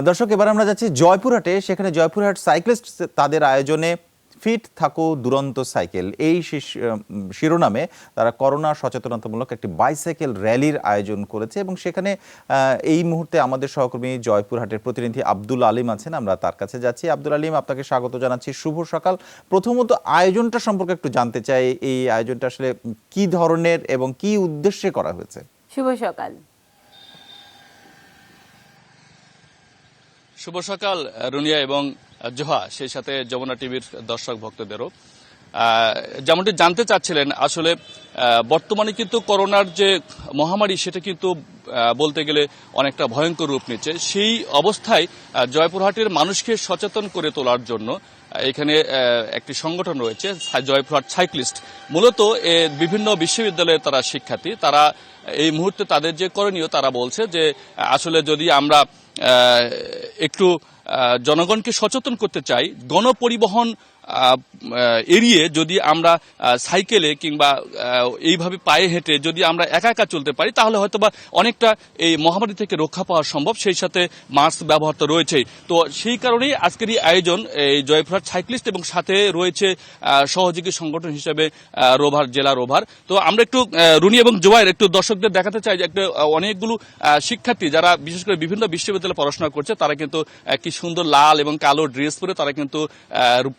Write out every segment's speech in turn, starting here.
দর্শক, এবার আমরা যাচ্ছি জয়পুরহাটে। সেখানে জয়পুরহাট সাইক্লিস্ট তাদের আয়োজনে ফিট থাকো দুরন্ত সাইকেল। এই শিরোনামে তারা করোনা সচেতনতামূলক একটি বাইসাইকেল র্যালির আয়োজন করেছে এবং সেখানে এই মুহূর্তে আমাদের সহকর্মী জয়পুরহাটের প্রতিনিধি আব্দুল আলিম আছেন। আমরা তার কাছে যাচ্ছি। আব্দুল আলিম, আপনাকে স্বাগত জানাচ্ছি। শুভ সকাল। প্রথমত আয়োজনটা সম্পর্কে একটু জানতে চাই। এই আয়োজনটা আসলে কি ধরনের এবং কি উদ্দেশ্যে করা হয়েছে? শুভ সকাল। শুভ সকাল রুনিয়া এবং জোহা, সেই সাথে যমুনা টিভির দর্শক ভক্তদেরও। যেমনটি জানতে চাচ্ছিলেন, আসলে বর্তমানে কিন্তু করোনার যে মহামারী, সেটা কিন্তু বলতে গেলে অনেকটা ভয়ঙ্কর রূপ নিচ্ছে। সেই অবস্থায় জয়পুরহাটের মানুষকে সচেতন করে তোলার জন্য এখানে একটি সংগঠন রয়েছে, জয়পুরহাট সাইক্লিস্ট। মূলত বিভিন্ন বিশ্ববিদ্যালয়ের তারা শিক্ষার্থী, তারা এই মুহূর্তে তাদের যে করণীয়, তারা বলছে যে, আসলে যদি আমরা একটু জনগণকে সচেতন করতে চাই, গণপরিবহন এড়িয়ে যদি আমরা সাইকেলে কিংবা এইভাবে পায়ে হেঁটে যদি আমরা একা একা চলতে পারি, তাহলে হয়তোবা অনেকটা এই মহামারী থেকে রক্ষা পাওয়া সম্ভব। সেই সাথে মাস্ক ব্যবহার তো রয়েছেই। তো সেই কারণেই আজকের এই আয়োজন, এই জয়পুরহাট সাইক্লিস্ট এবং সাথে রয়েছে সহযোগী সংগঠন হিসেবে রোভার, জেলা রোভার। তো আমরা একটু রুনি এবং জোয়ার একটু দর্শকদের দেখাতে চাই যে একটা অনেকগুলো শিক্ষার্থী যারা বিশেষ করে বিভিন্ন বিশ্ববিদ্যালয়ে পড়াশোনা করছে, তারা কিন্তু কি সুন্দর লাল এবং কালো ড্রেস পরে তারা কিন্তু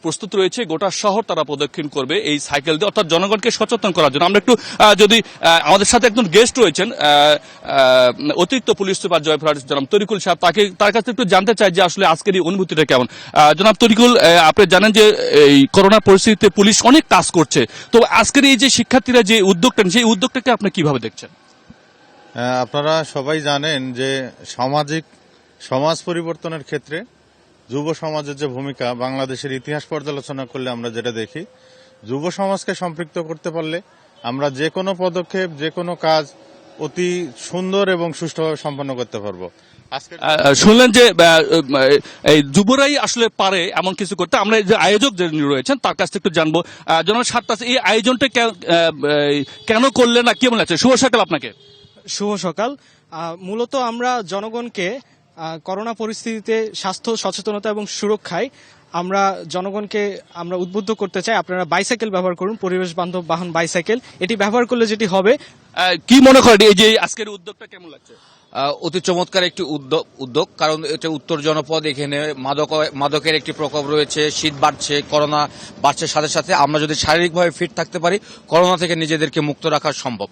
প্রস্তুত রয়েছে, গোটা শহর তারা প্রদক্ষিণ করবে এই সাইকেল দিয়ে। অর্থাৎ জনগণকে সচেতন করার জন্য। আমরা একটু যদি আমাদের সাথে একজন গেস্ট রয়েছেন অতিরিক্ত পুলিশ সুপার জয়পুরহাট জনাব তরিকুল সাহেব, তাকে, তার কাছে একটু জানতে চাই যে আসলে আজকের এই অনুভূতিটা কেমন। জনাব তরিকুল আপনি জানেন যে এই করোনা পরিস্থিতিতে পুলিশ অনেক কাজ করছে। তো আজকের এই যে শিক্ষার্থীরা যে উদ্যোগটা সেই উদ্যোগটাকে আপনি কীভাবে দেখছেন? আপনারা সবাই জানেন যে সামাজিক, সমাজ পরিবর্তনের ক্ষেত্রে যুব সমাজের যে ভূমিকা বাংলাদেশের ইতিহাস পর্যালোচনা করলে আমরা যেটা দেখি যুব সমাজকে সম্পৃক্ত করতে পারলে আমরা যে কোনো পদক্ষেপ যে কোনো কাজ অতি সুন্দর এবং সুষ্ঠুভাবে সম্পন্ন করতে পারব। শুনলেন যে এই যুবরাই আসলে পারে এমন কিছু করতে। আমরা এই যে আয়োজক যিনি রয়েছেন তার কাছ থেকে একটু জানব। জনাব সাতটা এই আয়োজনটা কেন করলেন না কেমন লাগছে শুভ সকাল আপনাকে। শুভ সকাল। আহ, মূলত আমরা জনগণকে করোনা পরিস্থিতিতে স্বাস্থ্য সচেতনতা এবং সুরক্ষায় আমরা জনগণকে আমরা উদ্বুদ্ধ করতে চাই। আপনারা বাইসাইকেল ব্যবহার করুন পরিবেশ বান্ধব বাহন বাইসাইকেল এটি ব্যবহার করলে যেটি হবে কি মনে করেন এই যে আজকের উদ্যোগটা কেমন লাগছে? অতি চমৎকার একটি উদ্যোগ উদ্যোগ কারণ এটা উত্তর জনপদ এখানে মাদক মাদকের একটি প্রকোপ রয়েছে শীত বাড়ছে করোনা বাড়ছে সাথে সাথে। আমরা যদি শারীরিকভাবে ফিট থাকতে পারি করোনা থেকে নিজেদেরকে মুক্ত রাখা সম্ভব।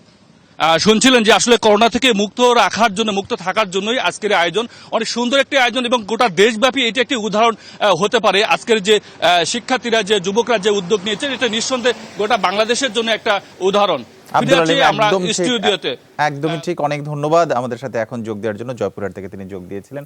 শুনছিলেন যে আসলে করোনা থেকে মুক্ত রাখার জন্য মুক্ত থাকার জন্যই আজকের আয়োজন। অনেক সুন্দর একটি আয়োজন এবং গোটা দেশব্যাপী এটি একটি উদাহরণ হতে পারে। আজকের যে শিক্ষার্থীরা যে যুবকরা যে উদ্যোগ নিয়েছেন এটা নিঃসন্দেহে গোটা বাংলাদেশের জন্য একটা উদাহরণ। একদমই ঠিক। অনেক ধন্যবাদ আমাদের সাথে এখন যোগ দেওয়ার জন্য। জয়পুরহাট থেকে তিনি যোগ দিয়েছিলেন।